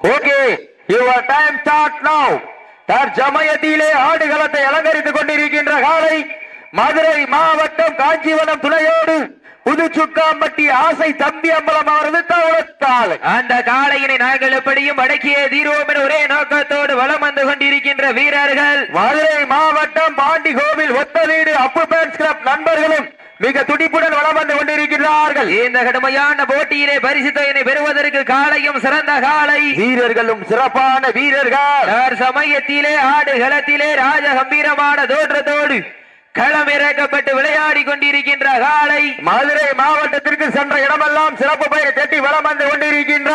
Okay your time start now தற்சமயத்திலே ஆடுகளத்தை அலங்கரித்துக் கொண்டிருக்கின்ற காலை மதுரை மாவட்டம் காஞ்சிவனம் துணையோடு புதுச்சுக்காம்பட்டி ஆசை தம்பி அம்பலம் அவரது தவளத்தாள் அந்த காளையினை நாங்கள் எப்படியும் அடக்கிய தீர்வோம் என ஒரே நோக்கத்தோடு வலம் வந்து கொண்டிருக்கின்ற வீரர்கள். மதுரை மாவட்டம் பாண்டி கோவில் ஒத்த வீடு அப்பு பேன்ஸ் கிளப் நண்பர்களும் மிக துடிப்புடன் வலம் வந்து கொண்டிருக்கிறார்கள் இந்த கடுமையான போட்டியிலே பரிசு தொகையினை பெறுவதற்கு காளையும் சிறந்த காளை வீரர்களும் சிறப்பான வீரர்கள். சமயத்திலே ஆடு களத்திலே ராஜ கம்பீரமான தோற்றத்தோடு களம் இறக்கப்பட்டு விளையாடி கொண்டிருக்கின்ற காளை மதுரை மாவட்டத்திற்கு சென்ற இடமெல்லாம் சிறப்பு பெயர் தட்டி வலம் வந்து கொண்டிருக்கின்ற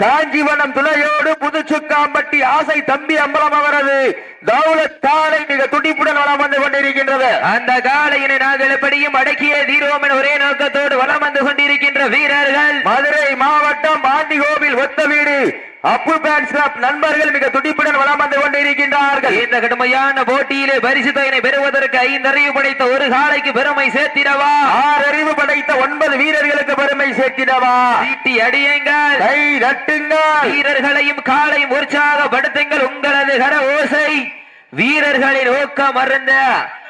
காஞ்சிவனம் துணையோடு புதுச்சுக்காம்பட்டி ஆசை தம்பி அம்பலம் அவரது தௌலத் தாளை மிக துடிப்புடன் வலம் வந்து கொண்டிருக்கின்றது. அந்த காளையினை நாங்கள் எப்படியும் அடக்கிய தீர்வோம் என ஒரே நோக்கத்தோடு வலம் வந்து கொண்டிருக்கின்ற வீரர்கள். மதுரை மாவட்டம் பாண்டி கோவில் ஒத்த வீடு. அப்பு கிளப் நண்பர்கள் மிக துடிப்புடன் வலம் வந்து கொண்டிருக்கின்றார்கள். இந்த கடுமையான போட்டியிலே பரிசு தொகையினை பெறுவதற்கு ஐந்தறிவு படைத்த ஒரு காளைக்கு பெருமை சேர்த்திடவா? ஆறறிவு படைத்த ஒன்பது வீரர்களுக்கு பெருமை சேர்த்திடவா? சீட்டி அடியுங்கள். கை தட்டுங்கள். வீரர்களையும் காலையும் உற்சாகப்படுத்துங்கள் உங்களது கர ஓசை. வீரர்களின் ஊக்கம் அருந்த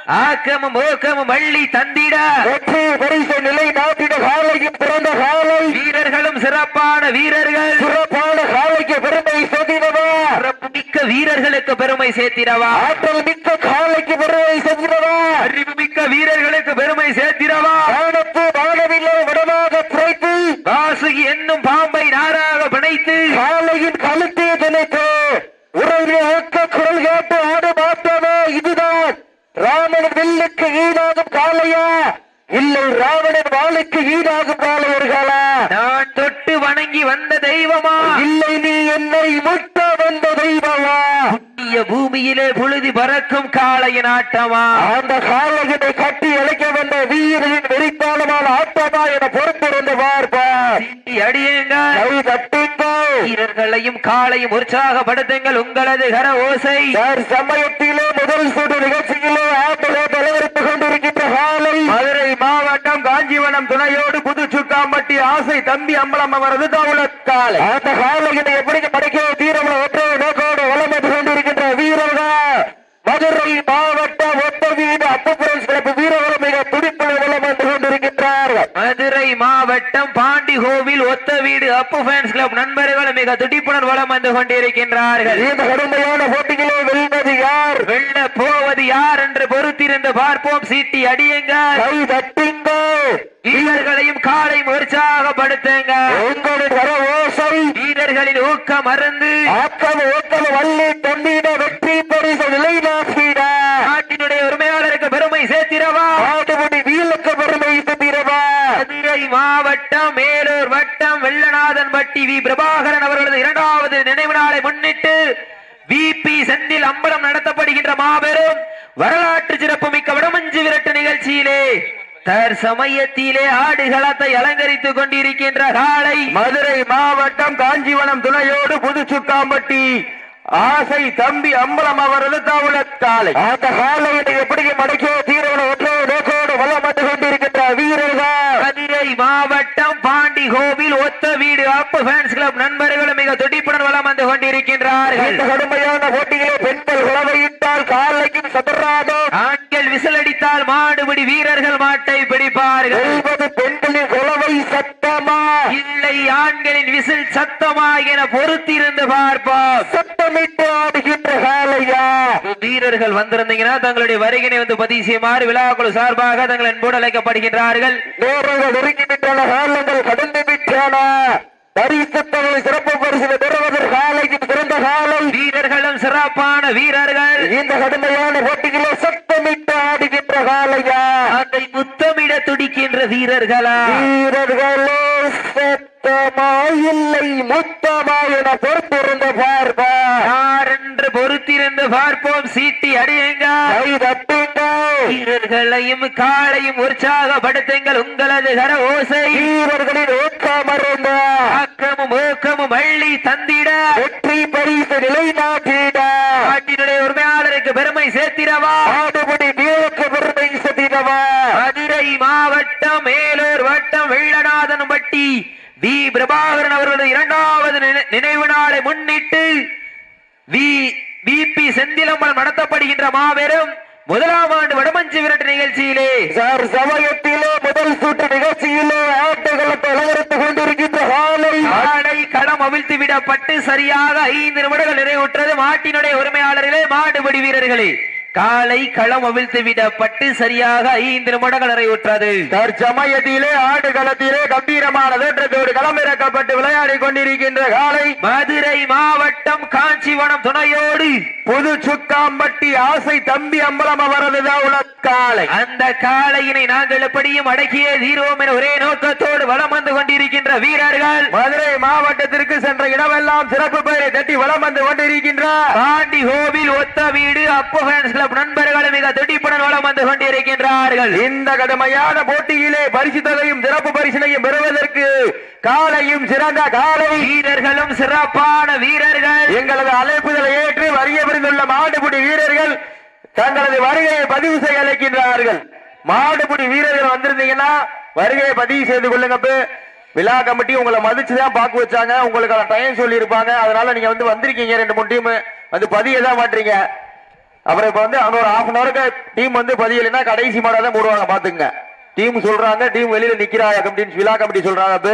ஆக்கமும் ஊக்கமும் அள்ளி தந்திட. வெற்றி பரிசு நிலை நாட்டிட காலையும் பிறந்த காலை. வீரர்களும் சிறப்பான வீரர்கள். சிறப்பான காலைக்கு பெருமை சேர்த்திடவா? மிக்க வீரர்களுக்கு பெருமை சேர்த்திடவா? ஆற்றல் மிக்க காலைக்கு பெருமை சேர்த்திடவா? அறிவு மிக்க வீரர்களுக்கு பெருமை சேர்த்திடவா? வானத்து வானவில்லை விடமாக குறைத்து காசுகி என்னும் பாம்பை நாராக பிணைத்து. காலையின் கழுத்தை திணைத்து உறவிலே ஊக்க குரல் கேட்டு ஆடு மாட்டமே இதுதான் வில்லுக்கு ஈடாகும் காலையா இல்லை ராவணன் வாளுக்கு ஈடாகும் காலையர்களா நான் தொட்டு வணங்கி வந்த தெய்வமா? இல்லை நீ என்னை முட்ட வந்த தெய்வமா? பூமியிலே புழுதி பறக்கும் காளையின் ஆட்டமா? அந்த காலையினை கட்டி அழைக்க வந்த வீரரின் வெறித்தாளமான ஆட்டமா என பொறுத்திருந்து பார்ப்பார் சீட்டி அடியுங்கள் கை தட்டுங்கள் வீரர்களையும் காளையும் உற்சாகப்படுத்துங்கள் உங்களது கர ஓசை. சமயத்திலே முதல் சுடு நிகழ்ச்சியிலே ஆட்டலை தலைவரித்துக் கொண்டிருக்கின்ற காலை மதுரை மாவட்டம் காஞ்சிவனம் துணையோடு புதுச்சுக்காம்பட்டி ஆசை தம்பி அம்பலம் அவரது தௌலத் காலை அந்த காலையினை எப்படி படைக்க தீரமுள்ள ஒற்றை நோக்கோடு வளம் வந்து கொண்டிருக்கின்ற வீரர்கள் மதுரை மாவட்டம் ஒத்த வீடு அப்புப்புரம் சிறப்பு வீரர்களும் மிக துடிப்புள்ள வளம் வந்து கொண்டிருக்கின்றார்கள் மதுரை மாவட்டம் பாண்டி கோவில் ஒத்த வீடு. அப்பு ஃபேன்ஸ் கிளப் நண்பர்கள் மிக துடிப்புடன் வலம் வந்து கொண்டிருக்கின்றார்கள். இந்த கடுமையான போட்டியிலே வெல்வது யார்? வெல்ல போவது யார் என்று பொறுத்திருந்து பார்ப்போம். சீட்டி அடியுங்கள் கை தட்டுங்கள் வீரர்களையும் காளையும் உற்சாகப்படுத்துங்க ஓசை வீரர்களின் ஊக்கம் அருந்து ஆக்கம் ஓக்கம் வள்ளி தண்ணீட வெற்றி பரிசு நிலைநாட்டிட நாட்டினுடைய உரிமையாளருக்கு பெருமை சேர்த்திடவா ஆடுபடி வீலுக்கு பெருமை தந்திரவா மதுரை மாவட்டம் மேலூர் வட்டம் வெள்ளநாதன் பட்டி வி பிரபாகரன் அவர்களது இரண்டாவது நினைவு நாளை முன்னிட்டு விபி செந்தில் அம்பலம் நடத்தப்படுகின்ற மாபெரும் வரலாற்று சிறப்புமிக்க வடமஞ்சு விரட்டு நிகழ்ச்சியிலே தற்சமயத்திலே ஆடுகளத்தை அலங்கரித்துக் கொண்டிருக்கின்ற காளை மதுரை மாவட்டம் காஞ்சிவனம் துணையோடு புதுச்சுக்காம்பட்டி ஆசை தம்பி அம்பலம் அவரது தவுளத் காலை. அந்த காலையினை எப்படி மடக்கிய தீரவன ஒற்றை நோக்கோடு வளம் வந்து கொண்டிருக்கின்ற வீரர்கள். மதுரை மாவட்டம் பாண்டி கோவில் ஒத்த வீடு அப்பு ஃபேன்ஸ் கிளப் நண்பர்களும் மிக துடிப்புடன் வலம் வந்து கொண்டிருக்கின்றார்கள். கடுமையான போட்டியிலே பெண்கள் உழவையிட்டால் காலைக்கும் சதராதோ. ஆண்கள் விசிலடித்தால் மாடுபிடி வீரர்கள் மாட்டை பிடிப்பார்கள். பெண்களின் உழவை சத்தமா? இல்லை ஆண்களின் விசில் சத்தமா என பொறுத்திருந்து பார்ப்போம். சத்தமிட்டு? வீரர்கள் வந்திருந்தீங்கன்னா தங்களுடைய வருகினை வந்து பதிவு செய்யுமாறு விழாக்குழு சார்பாக தங்கள் அன்போடு அழைக்கப்படுகின்றார்கள். நேரங்கள் நெருங்கி விட்டன காலங்கள் கடந்து விட்டன. பரிசுத்தவரை சிறப்பு பரிசு பெறுவதற்கு காலைக்கும் சிறந்த காலை. வீரர்களும் சிறப்பான வீரர்கள். இந்த கடுமையான போட்டியிலே சத்தமிட்டு ஆடுகின்ற காலையா? அதை முத்தமிட துடிக்கின்ற வீரர்களா? வீரர்களே சத்தமா இல்லை முத்தமா என பொறுத்திருந்த பார்ப்பா யார் என்று பொறுத்திருந்து பார்ப்போம்? சீட்டி அடியுங்க. வீரர்களையும் காளையும் உற்சாகப்படுத்துங்கள் உங்களது கர ஓசை வீரர்களின் ஊக்கமருந்த ஆக்கமும் ஊக்கமும் அள்ளி தந்திட. வெற்றி பரிசு நிலைநாட்டிட. நாட்டினுடைய உரிமையாளருக்கு பெருமை சேர்த்திடவா. ஆடுபடி வீரக்கு பெருமை சதினவா மதுரை மாவட்டம் மேலூர் வட்டம் வெள்ளநாதன்பட்டி வி பிரபாகரன் அவர்களது இரண்டாவது நினை- நினைவு நாளை முன்னிட்டு வி விபி செந்திலம்பலம் நடத்தப்படுகின்ற மாபெரும் முதலாம் ஆண்டு வடமஞ்சு விரட்டு நிகழ்ச்சியிலே. சார் சமயத்திலே முதல் சுற்று நிகழ்ச்சியிலே ஆட்டுகளத்தை அலங்கரித்துக் கொண்டிருக்கின்ற காலை. காலை களம் அவிழ்த்து விடப்பட்டு சரியாக ஐந்து நிமிடங்கள் நிறைவுற்றது மாட்டினுடைய உரிமையாளர்களே மாடுபிடி வீரர்களே. காலை களம் அவிழ்த்து விடப்பட்டு சரியாக ஐந்து நிமிடங்கள் நிறைவுற்றது தற்சமயத்திலே ஆடுகளத்திலே கம்பீரமான தோற்றத்தோடு களமிறக்கப்பட்டு விளையாடி கொண்டிருக்கின்ற காலை மதுரை மாவட்டம் காஞ்சிவனம் துணையோடு. புது சுக்காம்பட்டி ஆசை தம்பி அம்பலம் அவரது தௌலத் காலை. அந்த காளையினை நாங்கள் எப்படியும் அடக்கிய தீரோம் என ஒரே நோக்கத்தோடு வலம் வந்து கொண்டிருக்கின்ற வீரர்கள். மதுரை மாவட்டத்திற்கு சென்ற இடமெல்லாம் சிறப்பு பெயரை தட்டி வலம் வந்து கொண்டிருக்கின்ற பாண்டி கோவில் ஒத்த வீடு. அப்போ ஃபேன்ஸ் கிளப் நண்பர்கள் மிக துடிப்புடன் வலம் வந்து கொண்டிருக்கின்றார்கள். இந்த கடுமையான போட்டியிலே பரிசு தொகையும் சிறப்பு பரிசினையும் பெறுவதற்கு காலையும் சிறந்த காலை. வீரர்களும் சிறப்பான வீரர்கள். எங்களது அழைப்புதலை ஏற்று வரிய புரிந்துள்ள மாடுபிடி வீரர்கள் தங்களது வருகையை பதிவு செய்ய அழைக்கின்றார்கள். மாடுபிடி வீரர்கள் வந்திருந்தீங்கன்னா வருகையை பதிவு செய்து கொள்ளுங்க விழா கமிட்டி உங்களை மதிச்சு தான் பாக்கு வச்சாங்க. உங்களுக்கு டைம் சொல்லி இருப்பாங்க அதனால நீங்க வந்து வந்திருக்கீங்க ரெண்டு மூணு டீம் வந்து பதிய தான் மாட்டீங்க. அப்புறம் இப்ப வந்து அவங்க ஒரு ஹாஃப் அன் ஹவருக்கு டீம் வந்து பதியலைன்னா கடைசி மாடா தான் போடுவாங்க பாத்துங்க டீம் சொல்றாங்க டீம் வெளியில நிக்கிறாங்க கமிட்டின்னு விழா கமிட்டி சொல்றாங்க அப்ப.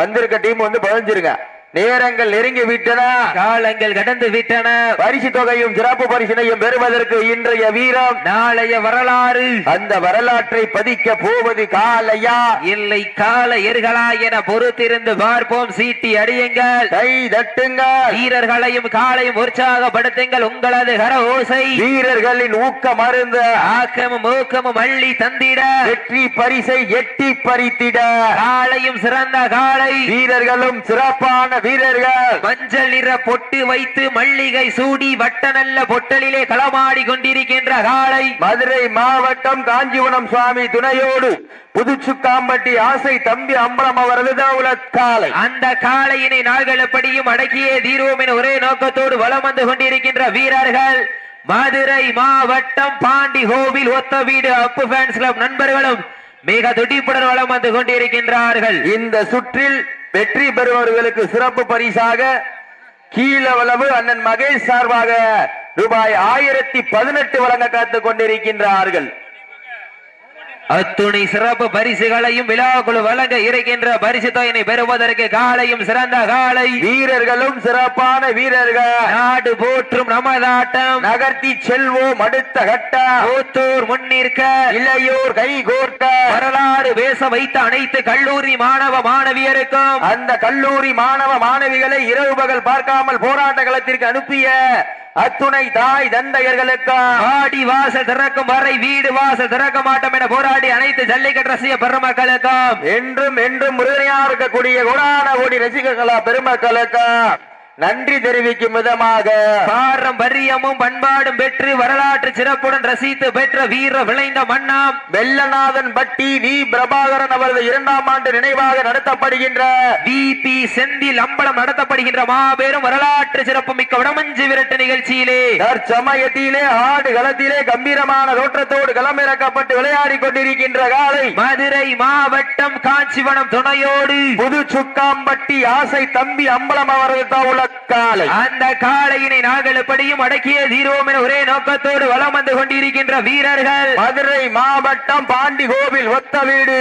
வந்திருக்க டீம் வந்து பதிஞ்சிருங்க. நேரங்கள் நெருங்கி விட்டன. காலங்கள் கடந்து விட்டன. பரிசு தொகையும் சிறப்பு பரிசினையும் பெறுவதற்கு இன்றைய வீரம். நாளைய வரலாறு. அந்த வரலாற்றை பதிக்க போவது காலையா? இல்லை கால எர்களா என பொறுத்திருந்து பார்ப்போம். சீட்டி அடியுங்கள். கை தட்டுங்கள். வீரர்களையும் காலையும் உற்சாகப்படுத்துங்கள். உங்களது கர ஓசை வீரர்களின் ஊக்க மருந்த ஆக்கமும் ஊக்கமும் அள்ளி தந்திட. வெற்றி பரிசை எட்டி பறித்திட. காலையும் சிறந்த காலை. வீரர்களும் சிறப்பான வீரர்கள். மஞ்சள் நிற பொட்டு வைத்து மல்லிகை சூடி வட்ட நல்ல பொட்டலிலே களமாடி கொண்டிருக்கின்ற காளை. மதுரை மாவட்டம் காஞ்சிபுரம் சுவாமி துணையோடு புதுச்சுக்காம்பட்டி ஆசை தம்பி அம்பலம் அவரது காலை அந்த காளையினை நாங்கள் எப்படியும் அடக்கியே தீர்வோம் என ஒரே நோக்கத்தோடு வலம் வந்து கொண்டிருக்கின்ற வீரர்கள். மதுரை மாவட்டம் பாண்டி கோவில் ஒத்த வீடு அப்பு ஃபேன்ஸ் கிளப் நண்பர்களும் மிக துடிப்புடன் வலம் வந்து கொண்டிருக்கின்றார்கள். இந்த சுற்றில் வெற்றி பெறுபவர்களுக்கு சிறப்பு பரிசாக கீழவளவு அண்ணன் மகேஷ் சார்பாக ரூபாய் ஆயிரத்தி பதினெட்டு வழங்க காத்துக் கொண்டிருக்கின்றார்கள். அத்துணை சிறப்பு பரிசுகளையும் விழாக்குழு வழங்க இருக்கின்ற பரிசு தொகையினை பெறுவதற்கு காலையும் சிறந்த காலை. வீரர்களும் சிறப்பான வீரர்கள். நாடு போற்றும் நமதாட்டம். நகர்த்தி செல்வோம் அடுத்த கட்ட. மூத்தூர் முன்னிற்க இளையோர் கை கோர்த்த வரலாறு பேச வைத்த அனைத்து கல்லூரி மாணவ மாணவியருக்கும். அந்த கல்லூரி மாணவ மாணவிகளை இரவு பகல் பார்க்காமல் போராட்ட களத்திற்கு அனுப்பிய அத்துணை தாய் தந்தையர்களுக்கு ஆடி வாசல் திறக்கும் வரை வீடு வாசல் திறக்க மாட்டோம் என போராடி அனைத்து ஜல்லிக்கட்டு ரசிக பெருமக்களுக்கும் என்றும் என்றும் உறுதுணையா இருக்கக்கூடிய குணான ஓடி ரசிகர்களா பெருமக்களுக்கு. நன்றி தெரிவிக்கும் விதமாக. பாரம்பரியமும் பண்பாடும் பெற்று வரலாற்று சிறப்புடன் ரசித்து பெற்ற வீர விளைந்த மண்ணாம் வெள்ளநாதன் பட்டி வி. பிரபாகரன் அவரது இரண்டாம் ஆண்டு நினைவாக நடத்தப்படுகின்ற. விபி செந்தில் அம்பலம் நடத்தப்படுகின்ற மாபெரும் வரலாற்று சிறப்பு மிக்க வடமஞ்சு விரட்டு நிகழ்ச்சியிலே. தற்சமயத்திலே ஆடு களத்திலே கம்பீரமான தோற்றத்தோடு களமிறக்கப்பட்டு விளையாடி கொண்டிருக்கின்ற காலை. மதுரை மாவட்டம் காஞ்சிவனம் துணையோடு. புது சுக்காம்பட்டி ஆசை தம்பி அம்பலம் அவரது தவுல காலை அந்த காளையினை நாங்கள் எப்படியும் அடக்கிய தீரோம் என ஒரே நோக்கத்தோடு வலம் வந்து கொண்டிருக்கின்ற வீரர்கள். மதுரை மாவட்டம் பாண்டி கோவில் ஒத்த வீடு.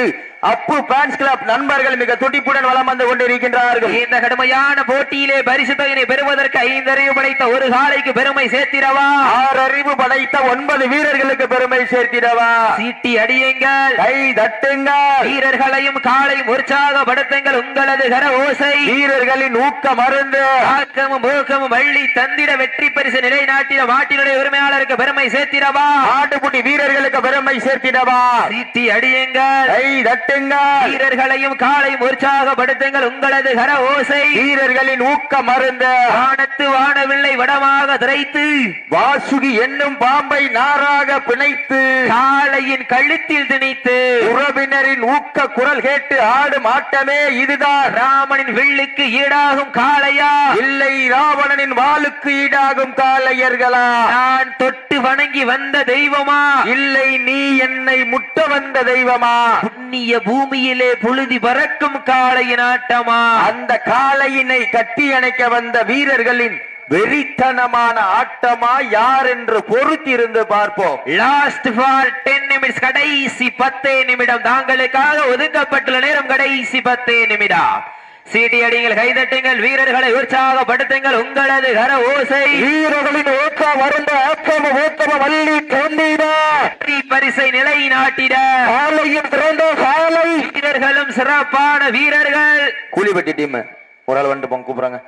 அப்பு பேன்ஸ் கிளப் நண்பர்கள் மிக துடிப்புடன் வலம் வந்து கொண்டிருக்கின்றார்கள். இந்த கடுமையான போட்டியிலே பரிசு தொகையினை பெறுவதற்கு ஐந்தறிவு படைத்த ஒரு காளைக்கு பெருமை சேர்த்திடவா? ஆறு அறிவு படைத்த ஒன்பது வீரர்களுக்கு பெருமை சேர்த்திடவா? சீட்டி அடியுங்கள். கை தட்டுங்கள். வீரர்களையும் காளையும் உற்சாகப்படுத்துங்கள் உங்களது கர ஓசை. வீரர்களின் ஊக்க மருந்து. ஆக்கமும் ஊக்கமும் வள்ளி தந்திர வெற்றி பரிசு நிலைநாட்டின மாட்டினுடைய உரிமையாளருக்கு பெருமை சேர்த்திடவா? ஆட்டுக்குட்டி வீரர்களுக்கு பெருமை சேர்த்திடவா? சீட்டி அடியுங்கள். கை தட்டுங்கள் வீரர்களையும் காளையும் உற்சாகப்படுத்துங்கள். உங்களது கர ஓசை. வீரர்களின் ஊக்க மருந்து. வானத்து வானவில்லை வடமாக திரைத்து. வாசுகி என்னும் பாம்பை நாராக பிணைத்து. காளையின் கழுத்தில் திணித்து. உறவினரின் ஊக்க குரல் கேட்டு ஆடும் ஆட்டமே இதுதான். ராமனின் வில்லுக்கு ஈடாகும் காளையா? இல்லை ராவணனின் வாளுக்கு ஈடாகும் காளையர்களா? நான் தொட்டு வணங்கி வந்த தெய்வமா? இல்லை நீ என்னை முட்ட வந்த தெய்வமா? புண்ணிய பூமியிலே புழுதி பறக்கும் காளையின் ஆட்டமா? அந்த காளையினை கட்டி அணைக்க வந்த வீரர்களின் வெறித்தனமான ஆட்டமா யார் என்று பொறுத்திருந்து பார்ப்போம். லாஸ்ட் ஃபார் டென் நிமிட்ஸ் கடைசி பத்தே நிமிடம். தாங்களுக்காக ஒதுக்கப்பட்டுள்ள நேரம் கடைசி பத்தே நிமிடம். சீட்டி அடிங்கள் கைதட்டுங்கள் வீரர்களை உற்சாகப்படுத்துங்கள் உங்களது கர ஓசை. வீரர்களின் ஊக்கம் வருந்த ஆக்கம ஊக்கம வள்ளி தோன்றிட. பரிசை நிலைநாட்டிட காலையும் சிறந்த காலை வீரர்களும் சிறப்பான வீரர்கள். கூலிப்பட்டி டீம் ஒரு ஆள் வந்துட்டு போங்க கூப்பிடுறாங்க.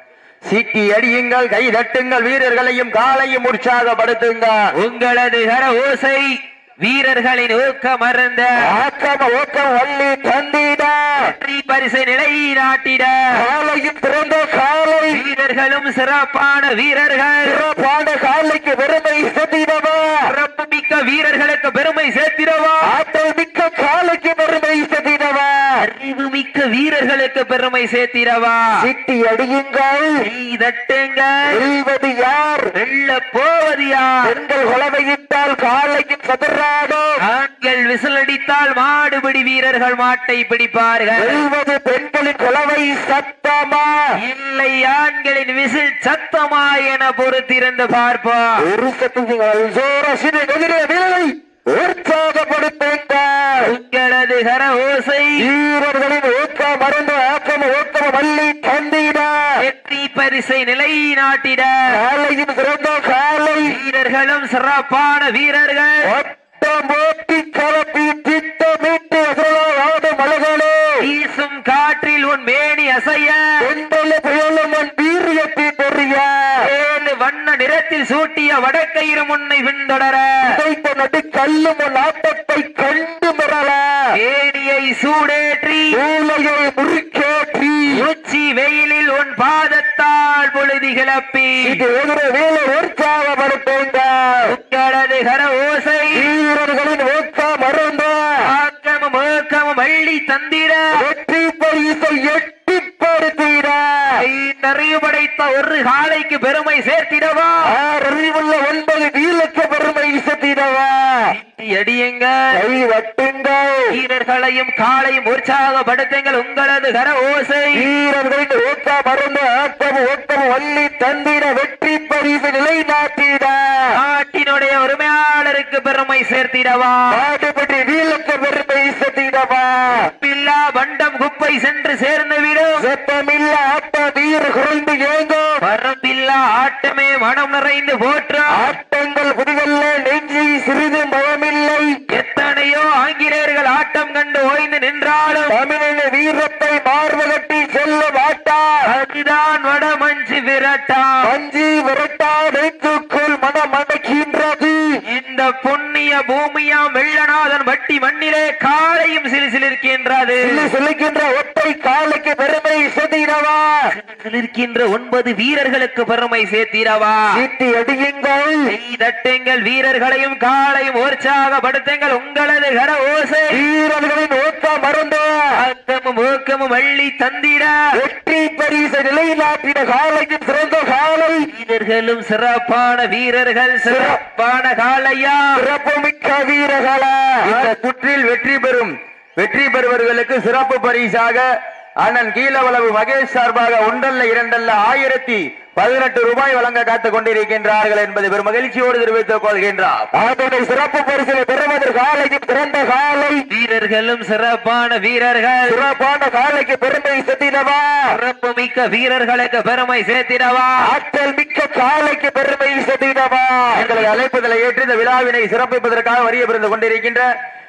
சீட்டி அடியுங்கள் கை தட்டுங்கள் வீரர்களையும் காலையும் உற்சாகப்படுத்துங்கள். உங்களது கர ஓசை. வீரர்களின் ஊக்கம் மறந்த ஆக்கம ஊக்கம் வள்ளி தந்திட. வெற்றி பரிசை நிலைநாட்டிட காலையும் சிறந்த காலை. வீரர்களும் சிறப்பான வீரர்கள். சிறப்பான காலைக்கு பெருமை செத்திடவா மிக்க வீரர்களுக்கு பெருமை சேர்த்திடவா? ஆற்றல் மிக்க காலைக்கு பெருமை செத்திடவா அறிவு மிக்க வீரர்களுக்கு பெருமை சேர்த்திடவா? சீட்டி அடியுங்கள். தட்டுங்கள். யார்? வெல்ல போவது யார்? பெண்கள் குலவையிட்டால் காலையும் சதுராடும். ஆண்கள் விசிலடித்தால் மாடுபிடி வீரர்கள் மாட்டை பிடிப்பார்கள். பெண்களின் குலவை சத்தமா? இல்லை ஆண்களின் விசில் சத்தமா என பொறுத்திருந்து பார்ப்போம். ஒரு உற்சாகப்படுத்துங்கள் உங்களது கர ஓசை. வீரர்களின் ஊக்கம் மருந்து ஆக்கம் ஊக்கம் வள்ளி தந்திட. வெற்றி பரிசை நிலைநாட்டிட காலையும் சிறந்த காலை. வீரர்களும் சிறப்பான வீரர்கள். ஒட்டம் ஓட்டி கலப்பி திட்டமிட்டு ஆடும் மலகளே. வீசும் காற்றில் உன் மேனி அசைய. பெண்கள புயலும் உன் வீரியத்தை ஏழு வண்ண நிறத்தில் சூட்டிய வடக்கயிறு முன்னை பின்தொடர நடு கல்லும் உன் ஆட்டத்தை கண்டு மிரள ஏனியை சூடேற்றி. மூளையை முறுக்கேற்றி. உச்சி வெயிலில் உன் பாதத்தால் பொழுதி கிளப்பி. இது எதிர வேலை உற்சாகப்படுத்துங்க உங்களது கர ஓசை வீரர்களின் ஊக்கம் மருந்த ஆக்கமும் ஏக்கமும் வள்ளி தந்திட. வெற்றி பரிசை எட்டிப்படுத்திட நிறைவு படைத்த ஒரு காலைக்கு பெருமை சேர்த்திடவா? அறிவுள்ள ஒன்பது வீலக்க பெருமை செத்திடவா அடியுங்க. கை வட்டுங்கள் வீரர்களையும் காலையும் உற்சாகப்படுத்துங்கள் உங்களது கர ஓசை. வீரர்களின் ஊக்க மருந்து ஆட்டம் ஓட்டம் வள்ளி தந்திட வெற்றி பரிசு நிலைநாட்டிட. நாட்டினுடைய உரிமையாளருக்கு பெருமை சேர்த்திடவா. நாடுபடி வீலக்க பெருமை செத்திடவா பில்லா பண்டம் குப்பை சென்று சேர்ந்துவிடும் செப்பமில்ல ஆட்ட வீர குறைந்து ஏங்கும். வரம்பில்லா ஆட்டமே மனம் நிறைந்து போற்றும். ஆட்டங்கள் புதிதல்ல நெஞ்சி சிறிது கண்டு ஓய்ந்து நின்றாலும் தமிழின வீரத்தை மார்பகட்டி செல்ல மாட்டார். அதுதான் வடமஞ்சு விரட்டா. மஞ்சி விரட்டா நெஞ்சுக்குள் மனம் அடக்கின்றது இந்த புண்ணிய பூமியாம் வெள்ளநாதன் வட்டி மண்ணிலே காலையும் சிலிசிலிருக்கின்றது. சொல்லி சொல்லுகின்ற ஒற்றை காலுக்கு பெருமை செதிரவா சிலிர்க்கின்ற ஒன்பது வீரர்களுக்கு பெருமை சேர்த்திடவா சீட்டி அடியுங்கள். தட்டுங்கள் வீரர்களையும் காலையும் உற்சாகப்படுத்துங்கள் உங்களது கர ஓசை. வீரர்களின் ஊக்க மருந்து ஆக்கமும் ஊக்கமும் வள்ளி தந்திட. வெற்றி பரிசு நிலைநாட்டின காலையும் சிறந்த காலை வீரர்களும் சிறப்பான வீரர்கள் சிறப்பான காலையா சிறப்புமிக்க வீரர்களா? இந்த சுற்றில் வெற்றி பெறும் வெற்றி பெறுவர்களுக்கு சிறப்பு பரிசாக அண்ணன் கீழவளவு மகேஷ் சார்பாக ஒன்றல்ல இரண்டல்ல ஆயிரத்தி பதினெட்டு ரூபாய் வழங்க காத்துக் கொண்டிருக்கின்றார்கள் என்பதை பெரும் மகிழ்ச்சியோடு தெரிவித்துக் கொள்கின்றார். அதனுடைய சிறப்பு பரிசிலை பெறுவதற்கு காலையும் சிறந்த காலை. வீரர்களும் சிறப்பான வீரர்கள். சிறப்பான காலைக்கு பெருமை செத்தினவா சிறப்பு மிக்க வீரர்களுக்கு பெருமை சேர்த்திடவா? ஆற்றல் மிக்க காலைக்கு பெருமை செத்தினவா எங்களை அழைப்புதலை ஏற்று இந்த விழாவினை சிறப்பிப்பதற்காக வரிய பிறந்து கொண்டிருக்கின்ற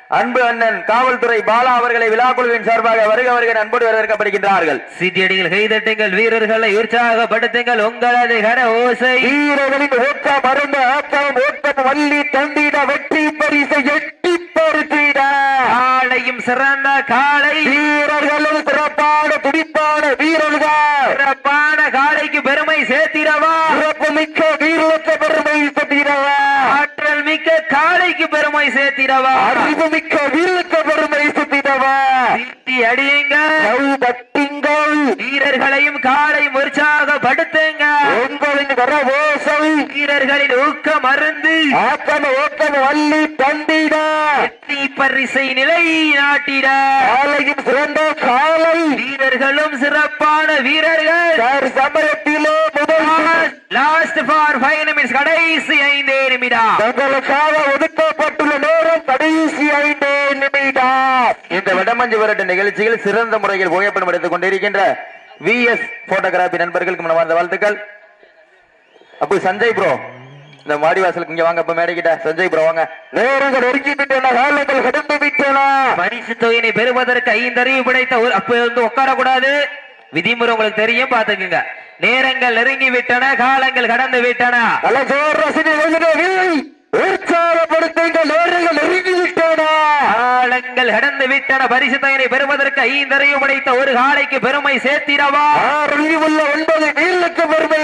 அன்பு அண்ணன் காவல்துறை பாலா அவர்களை விழா குழுவின் சார்பாக வருக வருக அன்போடு வரவேற்கப்படுகின்றார்கள். சிட்டியடிகள் கைதட்டுங்கள் வீரர்களை உற்சாகப்படுத்துங்கள் உங்களது கர ஓசை. வீரர்களின் ஊக்க மருந்து ஆக்கம் ஊக்கம் வள்ளி தந்திட வெற்றி பரிசை எட்டி பருத்திட காலையும் சிறந்த காலை வீரர்களும் சிறப்பான துடிப்பான வீரர்கள். சிறப்பான காலைக்கு பெருமை சேர்த்திடவா? சிறப்பு மிக்க வீரலுக்கு பெருமை செத்திடவா ஆற்றல் மிக்க காலைக்கு பெருமை சேர்த்திடவா? அறிவு மிக்க வீரலுக்கு பெருமை செத்திடவா சிட்டி அடியுங்க கை தட்டுங்கள். வீரர்களையும் காலையும் உற்சாகப்படுத்துங்க உங்களின் கரவோசை வீரர்களின் ஊக்கம் மருந்து. ஆக்கம ஓக்கம வள்ளி வெற்றி பரிசை நிலை நாட்டிட. காலையும் சிறந்த காலை. வீரர்களும் சிறப்பான வீரர்கள். சார் சமயத்திலே முதல் லாஸ்ட் ஃபார் ஃபைவ் நிமிஷம் கடைசி ஐந்தே நிமிடம். தங்களுக்காக ஒதுக்கப்பட்டுள்ள நேரம் கடைசி ஐந்து நிமிடம். இந்த வடமஞ்சு விரட்டு நிகழ்ச்சியில் சிறந்த முறையில் புகைப்படம் எடுத்துக் கொண்டிருக்கின்ற வி எஸ் போட்டோகிராபி நண்பர்களுக்கு மனமார்ந்த வாழ்த்துக்கள். அப்போ சஞ்சய் ப்ரோ இந்த மாடிவாசலுக்கு இங்க வாங்க அப்ப மேடைக்கிட்ட. சஞ்சய் ப்ரோ வாங்க. நேரங்கள் நெருங்கி விட்டன காலங்கள் கடந்து விட்டன? பரிசு தொகையினை பெறுவதற்கு ஐந்தறிவு படைத்த ஒரு அப்ப வந்து உட்கார கூடாது விதிமுறை உங்களுக்கு தெரியும் பாத்துக்குங்க நேரங்கள் நெருங்கி விட்டன காலங்கள் கடந்து விட்டன. நல்ல ஜோர் ரசிகை எழுதினவி உற்சாகப்படுத்துங்க நேரங்கள் நெருங்கி விட்டன. காலங்கள் கடந்து விட்டன பரிசு தொகையினை பெறுவதற்கு ஐந்தறிவு படைத்த ஒரு காலைக்கு பெருமை சேர்த்திடவா? உள்ள ஒன்பது நேரங்கள் நெருங்கி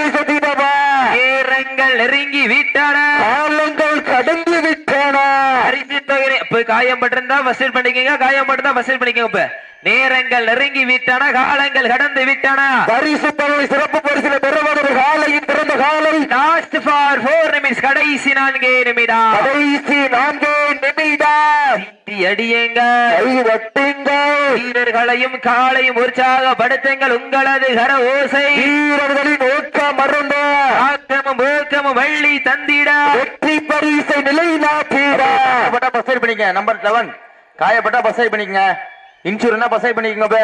விட்டன காலங்கள் கடந்து விட்டன. பரிசு தொகையினை இப்ப காயம் பட்டிருந்தா வசூல் பண்ணிக்கங்க காயம் பட்டிருந்தா வசூல் பண்ணிக்கங்க இப்ப. நேரங்கள் நெருங்கி விட்டன காலங்கள் கடந்து விட்டன பரிசு தொகை சிறப்பு பரிசில பெறுவது காலையின் பிறந்த காலை. லாஸ்ட் ஃபார் ஃபோர் நிமிஷம் கடைசி நான்கே நிமிடம். கடைசி நான்கு நிமிடம். அடியுங்க கை வட்டுங்க வீரர்களையும் காலையும் உற்சாகப்படுத்துங்கள் உங்களது கர ஓசை. வீரர்களின் ஊக்கம் மறந்த ஆக்கமும் ஊக்கமும் வள்ளி தந்திட. வெற்றி பரிசை நிலைநாட்டிட. பசை பண்ணிக்க நம்பர் லெவன் காயப்பட்டா பசை பண்ணிக்கங்க இன்சூரன்ஸ் பசை பண்ணிக்கங்க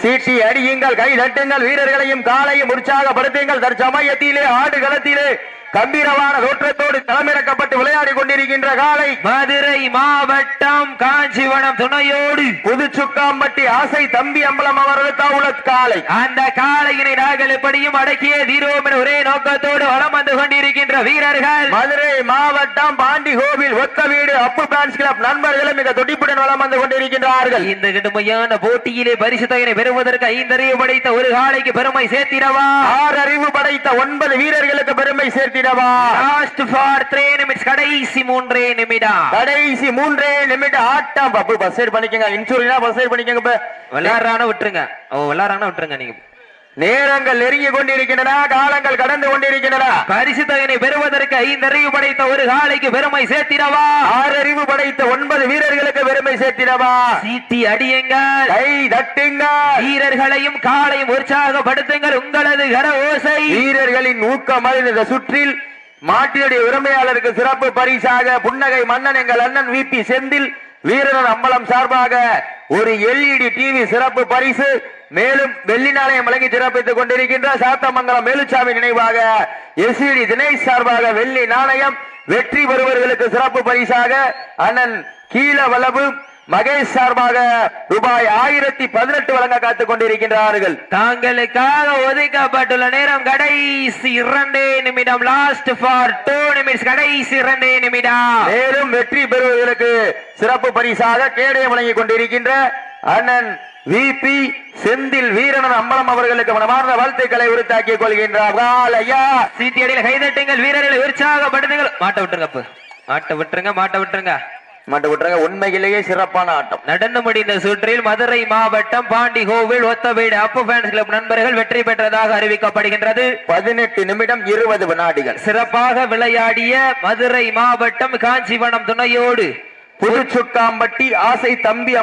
சீட்டி அடியுங்கள் கை தட்டுங்கள் வீரர்களையும் காலையும் உற்சாகப்படுத்துங்கள். தற்சமயத்திலே ஆடு களத்திலே கம்பீரமான தோற்றத்தோடு களமிறக்கப்பட்டு விளையாடி கொண்டிருக்கின்ற காலை மதுரை மாவட்டம் காஞ்சிவனம் துணையோடு புதுச்சுக்காம்பட்டி ஆசை தம்பி அம்பலம் அவரது தவுளத் காலை. அந்த காளையினை நாங்கள் எப்படியும் அடக்கிய தீரோம் என ஒரே நோக்கத்தோடு வளம் வந்து கொண்டிருக்கின்ற வீரர்கள். மதுரை மாவட்டம் பாண்டி கோவில் ஒத்த வீடு அப்பு பிரான்ஸ் கிளப் நண்பர்களும் மிக துடிப்புடன் வளம் வந்து கொண்டிருக்கின்றார்கள். இந்த கடுமையான போட்டியிலே பரிசு தொகையை பெறுவதற்கு ஐந்தறிவு படைத்த ஒரு காளைக்கு பெருமை சேர்த்திடவா? ஆறு அறிவு படைத்த ஒன்பது வீரர்களுக்கு பெருமை சேர்த்திடவா லாஸ்ட் ஃபார் த்ரீ நிமிட்ஸ் கடைசி மூன்றே நிமிடம். கடைசி மூன்றே நிமிடம். ஆட்டம். பஸ் சைடு பண்ணிக்கங்க. இன்சூரன்ஸ் பஸ் சைடு பண்ணிக்கங்க. விளையாடுறான விட்டுருங்க. விளையாடுறான விட்டுருங்க நீங்க. நேரங்கள் நெருங்கி கொண்டிருக்கின்றன காலங்கள் கடந்து கொண்டிருக்கின்றன. பரிசு தொகையை பெறுவதற்கு ஐந்தறிவு படைத்த ஒரு காளைக்கு பெருமை சேர்த்திடவா? ஆறு அறிவு படைத்த ஒன்பது வீரர்களுக்கு பெருமை சேர்த்திடவா? சீட்டி அடியுங்கள். கை தட்டுங்க வீரர்களையும் காளையும் உற்சாகப்படுத்துங்கள் உங்களது கர ஓசை. வீரர்களின் ஊக்கம் இந்த சுற்றில் மாட்டினுடைய உரிமையாளருக்கு சிறப்பு பரிசாக புன்னகை மன்னன் எங்கள் அண்ணன் விபி செந்தில் வீரர் அம்பலம் சார்பாக ஒரு எல்இடி டிவி சிறப்பு பரிசு மேலும் வெள்ளி நாணயம் வழங்கி சிறப்பித்துக் கொண்டிருக்கின்ற சாத்தமங்கலம் மேலுச்சாமி நினைவாக எஸ்இடி தினேஷ் சார்பாக வெள்ளி நாணயம் வெற்றி பெறுவர்களுக்கு சிறப்பு பரிசாக அண்ணன் கீழ வளவு மகேஷ் சார்பாக ரூபாய் ஆயிரத்தி பதினெட்டு வழங்க காத்துக் கொண்டிருக்கின்றார்கள். தாங்களுக்காக ஒதுக்கப்பட்டுள்ள நேரம் கடைசி இரண்டே நிமிடம் லாஸ்ட் ஃபார் டூ நிமிட்ஸ் கடைசி இரண்டே நிமிடம். மேலும் வெற்றி பெறுவதற்கு சிறப்பு பரிசாக கேடயம் வழங்கிக் கொண்டிருக்கின்ற அண்ணன் விபி செந்தில் வீரனன் அம்பலம் அவர்களுக்கு மனமார்ந்த வாழ்த்துக்களை உறுத்தாக்கிக் கொள்கின்றார். ஐயா சீட்டி அடியில் கைதட்டுங்கள் வீரர்களை உற்சாகப்படுத்துங்கள் மாட்ட விட்டுருங்க மாட்ட விட்டுருங்க மாட்ட விட்டுருங்க. மட்டும் விட்டுருங்க. உண்மையிலேயே சிறப்பான ஆட்டம். நடந்து முடிந்த சுற்றில் மதுரை மாவட்டம் பாண்டி கோவில் ஒத்தவீடு அப்பு ஃபேன்ஸ் கிளப் நண்பர்கள் வெற்றி பெற்றதாக அறிவிக்கப்படுகின்றது. பதினெட்டு நிமிடம் இருபது வினாடிகள். சிறப்பாக விளையாடிய மதுரை மாவட்டம் காஞ்சிவனம் துணையோடு புதுச்சுக்காம்பட்டி ஆசை தம்பி